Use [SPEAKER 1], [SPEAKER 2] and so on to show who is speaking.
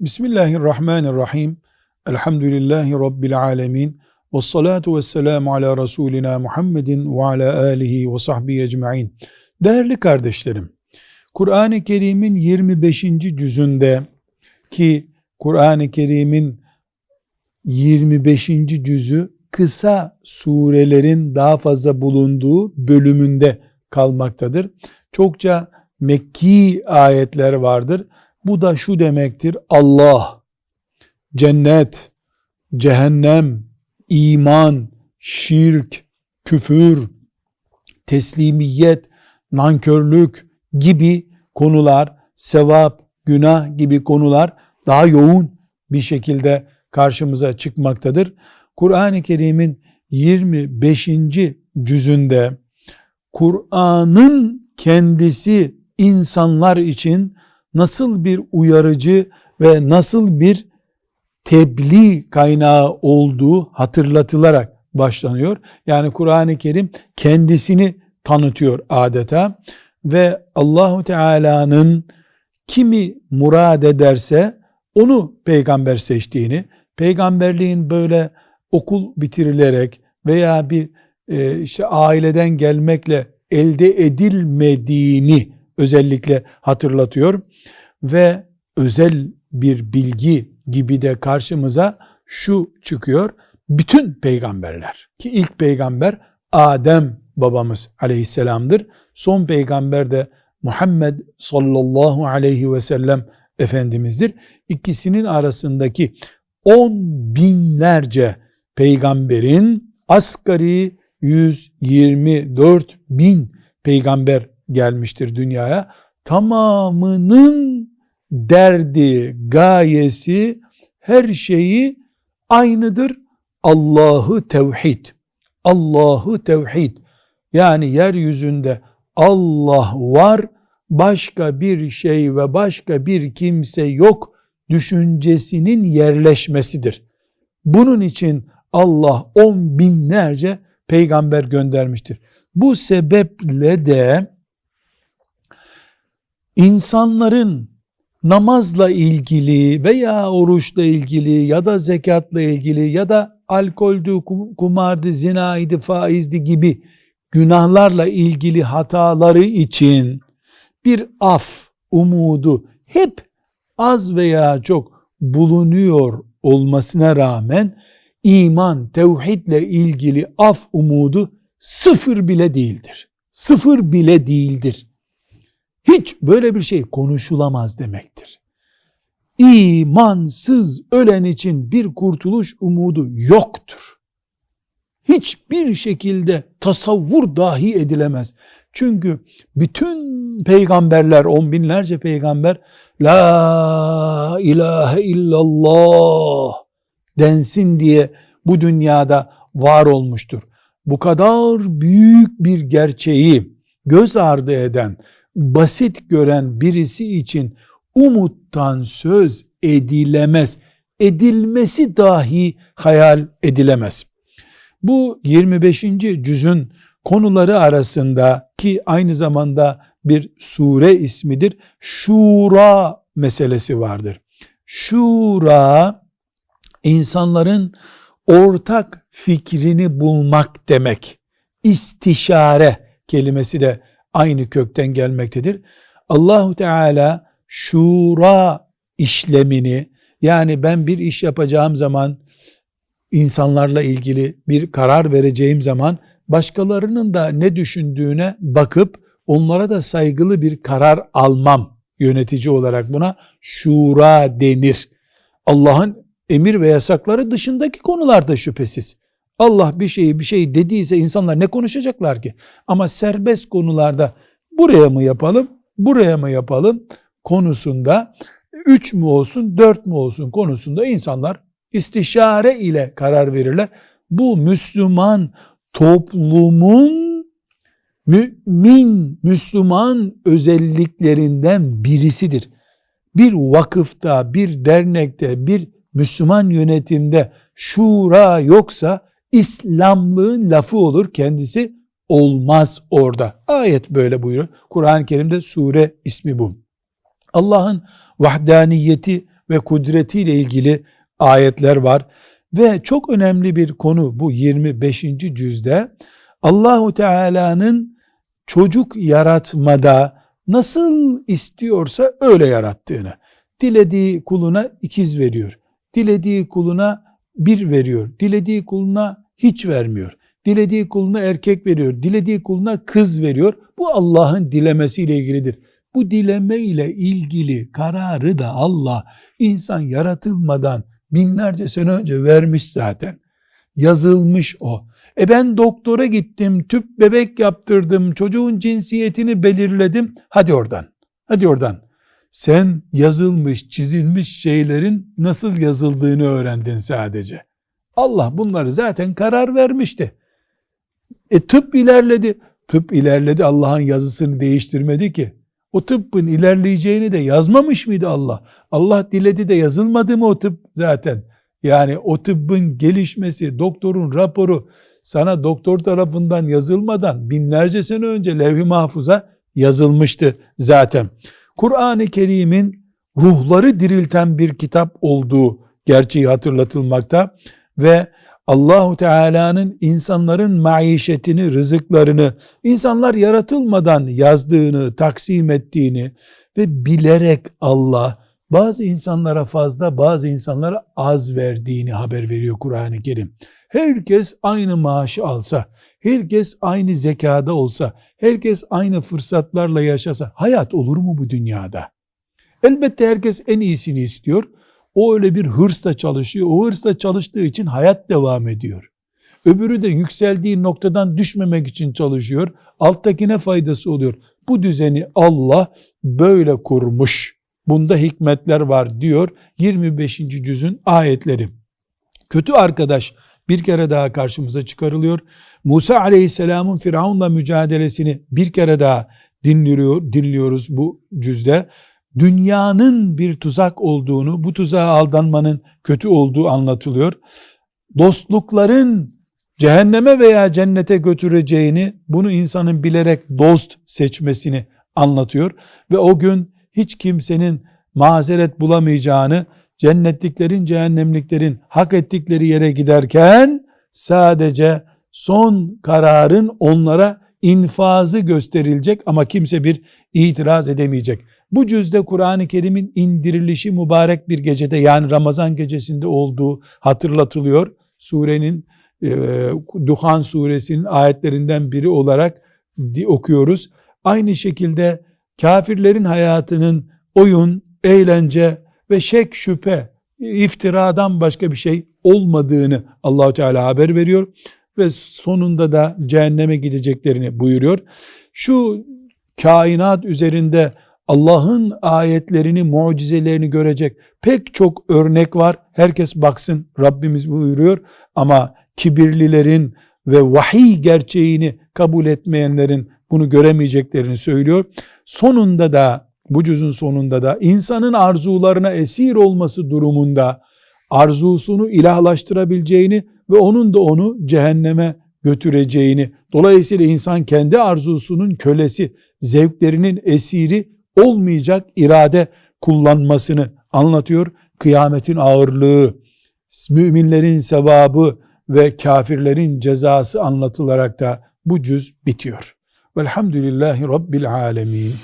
[SPEAKER 1] Bismillahirrahmanirrahim. Elhamdülillahi Rabbil alemin. Ve salatu ve selamu ala Resulina Muhammedin ve ala alihi ve sahbihi ecma'in. Değerli kardeşlerim, Kur'an-ı Kerim'in 25. cüzünde ki Kur'an-ı Kerim'in 25. cüzü kısa surelerin daha fazla bulunduğu bölümünde kalmaktadır. Çokça Mekki ayetler vardır. Bu da şu demektir. Allah, cennet, cehennem, iman, şirk, küfür, teslimiyet, nankörlük gibi konular, sevap, günah gibi konular daha yoğun bir şekilde karşımıza çıkmaktadır. Kur'an-ı Kerim'in 25. cüzünde Kur'an'ın kendisi insanlar için nasıl bir uyarıcı ve nasıl bir tebliğ kaynağı olduğu hatırlatılarak başlanıyor. Yani Kur'an-ı Kerim kendisini tanıtıyor adeta ve Allahu Teala'nın kimi murad ederse onu peygamber seçtiğini, peygamberliğin böyle okul bitirilerek veya bir e, işte aileden gelmekle elde edilmediğini özellikle hatırlatıyor ve özel bir bilgi gibi de karşımıza şu çıkıyor. Bütün peygamberler ki ilk peygamber Adem babamız aleyhisselamdır. Son peygamber de Muhammed sallallahu aleyhi ve sellem Efendimizdir. İkisinin arasındaki on binlerce peygamberin asgari 124 bin peygamber gelmiştir dünyaya. Tamamının derdi, gayesi, her şeyi aynıdır. Allah'ı tevhid. Allah'ı tevhid. Yani yeryüzünde Allah var, başka bir şey ve başka bir kimse yok düşüncesinin yerleşmesidir. Bunun için Allah on binlerce peygamber göndermiştir. Bu sebeple de insanların namazla ilgili veya oruçla ilgili ya da zekatla ilgili ya da alkoldü, kumardı, zinaydı, faizdi gibi günahlarla ilgili hataları için bir af umudu hep az veya çok bulunuyor olmasına rağmen iman, tevhidle ilgili af umudu sıfır bile değildir. Sıfır bile değildir. Hiç böyle bir şey konuşulamaz demektir. İmansız ölen için bir kurtuluş umudu yoktur. Hiçbir şekilde tasavvur dahi edilemez. Çünkü bütün peygamberler, on binlerce peygamber La ilahe illallah densin diye bu dünyada var olmuştur. Bu kadar büyük bir gerçeği göz ardı eden, basit gören birisi için umuttan söz edilemez. Edilmesi dahi hayal edilemez. Bu 25. cüzün konuları arasında ki aynı zamanda bir sure ismidir. Şura meselesi vardır. Şura insanların ortak fikrini bulmak demek. İstişare kelimesi de aynı kökten gelmektedir. Allahu Teala şura işlemini yani ben bir iş yapacağım zaman insanlarla ilgili bir karar vereceğim zaman başkalarının da ne düşündüğüne bakıp onlara da saygılı bir karar almam yönetici olarak buna şura denir. Allah'ın emir ve yasakları dışındaki konularda şüphesiz. Allah bir şeyi bir şey dediyse insanlar ne konuşacaklar ki? Ama serbest konularda buraya mı yapalım, buraya mı yapalım konusunda üç mü olsun, dört mü olsun konusunda insanlar istişare ile karar verirler. Bu Müslüman toplumun mümin, Müslüman özelliklerinden birisidir. Bir vakıfta, bir dernekte, bir Müslüman yönetimde şura yoksa İslamlığın lafı olur kendisi olmaz orada. Ayet böyle buyuruyor. Kur'an-ı Kerim'de sure ismi bu. Allah'ın vahdaniyeti ve kudretiyle ilgili ayetler var. Ve çok önemli bir konu bu 25. cüzde Allahu Teala'nın çocuk yaratmada nasıl istiyorsa öyle yarattığını. Dilediği kuluna ikiz veriyor. Dilediği kuluna bir veriyor. Dilediği kuluna hiç vermiyor. Dilediği kuluna erkek veriyor. Dilediği kuluna kız veriyor. Bu Allah'ın dilemesiyle ilgilidir. Bu dileme ile ilgili kararı da Allah insan yaratılmadan binlerce sene önce vermiş zaten. Yazılmış o. E ben doktora gittim, tüp bebek yaptırdım, çocuğun cinsiyetini belirledim. Hadi oradan. Hadi oradan. Sen yazılmış, çizilmiş şeylerin nasıl yazıldığını öğrendin sadece. Allah bunları zaten karar vermişti. E tıp ilerledi. Tıp ilerledi Allah'ın yazısını değiştirmedi ki. O tıbbın ilerleyeceğini de yazmamış mıydı Allah? Allah diledi de yazılmadı mı o tıp zaten? Yani o tıbbın gelişmesi, doktorun raporu sana doktor tarafından yazılmadan binlerce sene önce levh-i mahfuza yazılmıştı zaten. Kur'an-ı Kerim'in ruhları dirilten bir kitap olduğu gerçeği hatırlatılmakta ve Allahu Teala'nın insanların maişetini, rızıklarını insanlar yaratılmadan yazdığını, taksim ettiğini ve bilerek Allah bazı insanlara fazla, bazı insanlara az verdiğini haber veriyor Kur'an-ı Kerim. Herkes aynı maaşı alsa, herkes aynı zekada olsa, herkes aynı fırsatlarla yaşasa hayat olur mu bu dünyada? Elbette herkes en iyisini istiyor. O öyle bir hırsla çalışıyor. O hırsla çalıştığı için hayat devam ediyor. Öbürü de yükseldiği noktadan düşmemek için çalışıyor. Alttakine faydası oluyor. Bu düzeni Allah böyle kurmuş. Bunda hikmetler var diyor 25. cüzün ayetleri. Kötü arkadaş bir kere daha karşımıza çıkarılıyor. Musa aleyhisselamın Firavun'la mücadelesini bir kere daha dinliyor, dinliyoruz bu cüzde. Dünyanın bir tuzak olduğunu, bu tuzağa aldanmanın kötü olduğu anlatılıyor. Dostlukların cehenneme veya cennete götüreceğini, bunu insanın bilerek dost seçmesini anlatıyor. Ve o gün hiç kimsenin mazeret bulamayacağını, cennetliklerin, cehennemliklerin hak ettikleri yere giderken sadece son kararın onlara infazı gösterilecek ama kimse bir itiraz edemeyecek. Bu cüzde Kur'an-ı Kerim'in indirilişi mübarek bir gecede yani Ramazan gecesinde olduğu hatırlatılıyor. Surenin e, Duhan suresinin ayetlerinden biri olarak okuyoruz. Aynı şekilde kafirlerin hayatının oyun, eğlence ve şek şüphe, iftiradan başka bir şey olmadığını Allahu Teala haber veriyor ve sonunda da cehenneme gideceklerini buyuruyor. Şu kainat üzerinde Allah'ın ayetlerini, mucizelerini görecek pek çok örnek var. Herkes baksın Rabbimiz buyuruyor ama kibirlilerin ve vahiy gerçeğini kabul etmeyenlerin bunu göremeyeceklerini söylüyor. Sonunda da bu cüzün sonunda da insanın arzularına esir olması durumunda arzusunu ilahlaştırabileceğini ve onun da onu cehenneme götüreceğini, dolayısıyla insan kendi arzusunun kölesi, zevklerinin esiri olmayacak irade kullanmasını anlatıyor. Kıyametin ağırlığı, müminlerin sevabı ve kafirlerin cezası anlatılarak da bu cüz bitiyor. Velhamdülillahi Rabbil Alemin.